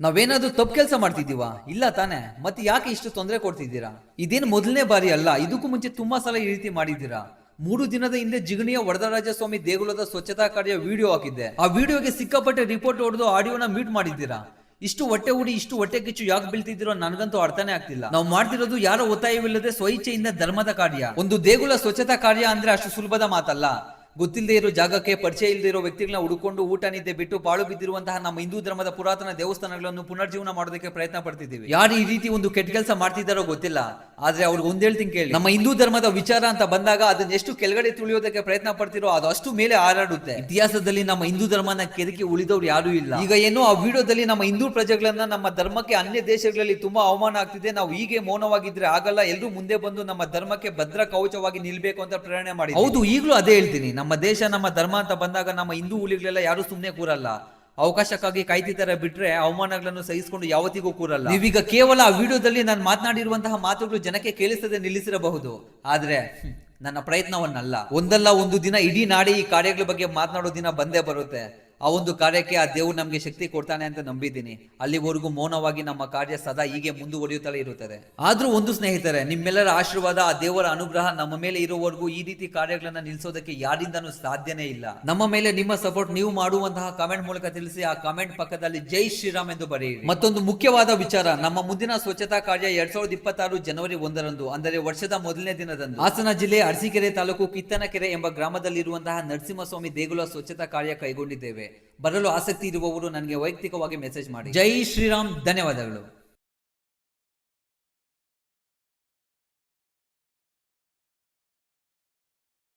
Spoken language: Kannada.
ನಾವೇನಾದ್ರೂ ತಪ್ಪು ಕೆಲಸ ಮಾಡ್ತಿದ್ದೀವ? ಇಲ್ಲ ತಾನೇ. ಮತ್ತೆ ಯಾಕೆ ಇಷ್ಟು ತೊಂದರೆ ಕೊಡ್ತಿದ್ದೀರಾ? ಇದೇನು ಮೊದಲನೇ ಬಾರಿ ಅಲ್ಲ, ಇದಕ್ಕೂ ಮುಂಚೆ ತುಂಬಾ ಸಲ ಈ ರೀತಿ ಮಾಡಿದ್ದೀರಾ? ಮೂರು ದಿನದ ಹಿಂದೆ ಜಿಗಣಿಯ ವರದರಾಜ ಸ್ವಾಮಿ ದೇಗುಲದ ಸ್ವಚ್ಛತಾ ಕಾರ್ಯ ವಿಡಿಯೋ ಹಾಕಿದ್ದೆ. ಆ ವಿಡಿಯೋಗೆ ಸಿಕ್ಕಾಪಟ್ಟೆ ರಿಪೋರ್ಟ್ ಹೊಡೆದು ಆಡಿಯೋನ ಮ್ಯೂಟ್ ಮಾಡಿದ್ದೀರಾ? ಇಷ್ಟು ಹೊಟ್ಟೆ ಉಡಿ ಇಷ್ಟು ಹೊಟ್ಟೆ ಕಿಚ್ಚು ಯಾಕೆ ಬೀಳ್ತಿದ್ದೀರೋ ನನಗಂತೂ ಅರ್ಥನೇ ಆಗ್ತಿಲ್ಲ. ನಾವು ಮಾಡ್ತಿರೋದು ಯಾರ ಒತ್ತಾಯವಿಲ್ಲದೆ ಸ್ವಇಚ್ಛೆಯಿಂದ ಧರ್ಮದ ಕಾರ್ಯ. ಒಂದು ದೇಗುಲ ಸ್ವಚ್ಛತಾ ಕಾರ್ಯ ಅಂದ್ರೆ ಅಷ್ಟು ಸುಲಭದ ಮಾತಲ್ಲ. ಗೊತ್ತಿಲ್ಲದೆ ಇರೋ ಜಾಗಕ್ಕೆ ಪರಿಚಯ ಇಲ್ಲದೆ ಇರೋ ವ್ಯಕ್ತಿಗಳನ್ನ ಹುಡುಕೊಂಡು ಊಟ ನಿದ್ದೆ ಬಿಟ್ಟು ಪಾಳು ಬಿದ್ದಿರುವಂತಹ ನಮ್ಮ ಹಿಂದೂ ಧರ್ಮದ ಪುರಾತನ ದೇವಸ್ಥಾನಗಳನ್ನು ಪುನರ್ಜೀವನ ಮಾಡೋದಕ್ಕೆ ಪ್ರಯತ್ನ ಪಡ್ತಿದ್ದೀವಿ. ಯಾರು ಈ ರೀತಿ ಒಂದು ಕೆಟ್ಟ ಕೆಲಸ ಮಾಡ್ತಿದ್ದಾರೋ ಗೊತ್ತಿಲ್ಲ. ಆದ್ರೆ ಅವ್ರಿಗೆ ಒಂದ್ ಹೇಳ್ತೀನಿ ಕೇಳಿ. ನಮ್ಮ ಹಿಂದೂ ಧರ್ಮದ ವಿಚಾರ ಅಂತ ಬಂದಾಗ ಅದನ್ನ ಎಷ್ಟು ಕೆಳಗಡೆ ತುಳಿಯೋದಕ್ಕೆ ಪ್ರಯತ್ನ ಪಡ್ತಿರೋ ಅದು ಅಷ್ಟು ಮೇಲೆ ಹಾರಾಡುತ್ತೆ. ಇತಿಹಾಸದಲ್ಲಿ ನಮ್ಮ ಹಿಂದೂ ಧರ್ಮನ ಕೆದಕಿ ಉಳಿದವ್ರು ಯಾರು ಇಲ್ಲ. ಈಗ ಏನು ಆ ವಿಡಿಯೋದಲ್ಲಿ ನಮ್ಮ ಹಿಂದೂ ಪ್ರಜೆಗಳನ್ನ ನಮ್ಮ ಧರ್ಮಕ್ಕೆ ಅನ್ಯ ದೇಶಗಳಲ್ಲಿ ತುಂಬಾ ಅವಮಾನ ಆಗ್ತಿದೆ. ನಾವು ಹೀಗೆ ಮೌನವಾಗಿದ್ರೆ ಆಗಲ್ಲ. ಎಲ್ಲರೂ ಮುಂದೆ ಬಂದು ನಮ್ಮ ಧರ್ಮಕ್ಕೆ ಭದ್ರ ಕವಚವಾಗಿ ನಿಲ್ಬೇಕು ಅಂತ ಪ್ರೇರಣೆ ಮಾಡಿ ಹೌದು, ಈಗಲೂ ಅದೇ ಹೇಳ್ತೀನಿ. ನಮ್ಮ ದೇಶ, ನಮ್ಮ ಧರ್ಮ ಅಂತ ಬಂದಾಗ ನಮ್ಮ ಹಿಂದೂ ಹುಲಿಗಳೆಲ್ಲ ಯಾರು ಸುಮ್ಮನೆ ಕೂರಲ್ಲ. ಅವಕಾಶಕ್ಕಾಗಿ ಕಾಯ್ತಿದ್ದಾರೆ ಬಿಟ್ರೆ ಅವಮಾನಗಳನ್ನು ಸಹಿಸಿಕೊಂಡು ಯಾವತ್ತಿಗೂ ಕೂರಲ್ಲ. ನೀವೀಗ ಕೇವಲ ಆ ವಿಡಿಯೋದಲ್ಲಿ ನಾನು ಮಾತನಾಡಿರುವಂತಹ ಮಾತುಗಳು ಜನಕ್ಕೆ ಕೇಳಿಸದೆ ನಿಲ್ಲಿಸಿರಬಹುದು. ಆದ್ರೆ ನನ್ನ ಪ್ರಯತ್ನವನ್ನಲ್ಲ. ಒಂದಲ್ಲ ಒಂದು ದಿನ ಇಡೀ ನಾಡಿ ಈ ಕಾರ್ಯಗಳ ಬಗ್ಗೆ ಮಾತನಾಡೋ ದಿನ ಬಂದೇ ಬರುತ್ತೆ. ಆ ಒಂದು ಕಾರ್ಯಕ್ಕೆ ಆ ದೇವರು ನಮಗೆ ಶಕ್ತಿ ಕೊಡ್ತಾನೆ ಅಂತ ನಂಬಿದ್ದೀನಿ. ಅಲ್ಲಿವರೆಗೂ ಮೌನವಾಗಿ ನಮ್ಮ ಕಾರ್ಯ ಸದಾ ಹೀಗೆ ಮುಂದುವರಿಯುತ್ತಲೇ ಇರುತ್ತದೆ. ಆದ್ರೂ ಒಂದು ಸ್ನೇಹಿತರೆ, ನಿಮ್ಮೆಲ್ಲರ ಆಶೀರ್ವಾದ, ಆ ದೇವರ ಅನುಗ್ರಹ ನಮ್ಮ ಮೇಲೆ ಇರುವವರೆಗೂ ಈ ರೀತಿ ಕಾರ್ಯಗಳನ್ನ ನಿಲ್ಲಿಸೋದಕ್ಕೆ ಯಾರಿಂದನೂ ಸಾಧ್ಯನೇ ಇಲ್ಲ. ನಮ್ಮ ಮೇಲೆ ನಿಮ್ಮ ಸಪೋರ್ಟ್ ನೀವು ಮಾಡುವಂತಹ ಕಾಮೆಂಟ್ ಮೂಲಕ ತಿಳಿಸಿ ಆ ಕಾಮೆಂಟ್ ಪಕ್ಕದಲ್ಲಿ ಜೈ ಶ್ರೀರಾಮ್ ಎಂದು ಬರೆಯಿರಿ. ಮತ್ತೊಂದು ಮುಖ್ಯವಾದ ವಿಚಾರ, ನಮ್ಮ ಮುಂದಿನ ಸ್ವಚ್ಛತಾ ಕಾರ್ಯ ಎರಡ್ ಸಾವಿರದ ಇಪ್ಪತ್ತಾರು ಜನವರಿ ಒಂದರಂದು, ಅಂದರೆ ವರ್ಷದ ಮೊದಲನೇ ದಿನದಂದು. ಹಾಸನ ಜಿಲ್ಲೆ ಅರಸೀಕೆರೆ ತಾಲೂಕು ಕಿತ್ತನಕೆರೆ ಎಂಬ ಗ್ರಾಮದಲ್ಲಿರುವಂತಹ ನರಸಿಂಹಸ್ವಾಮಿ ದೇಗುಲ ಸ್ವಚ್ಛತಾ ಕಾರ್ಯ ಕೈಗೊಂಡಿದ್ದೇವೆ. ಬರಲು ಆಸಕ್ತಿ ಇರುವವರು ನನಗೆ ವೈಯಕ್ತಿಕವಾಗಿ ಮೆಸೇಜ್ ಮಾಡಿ. ಜೈ ಶ್ರೀರಾಮ್ ಧನ್ಯವಾದಗಳು.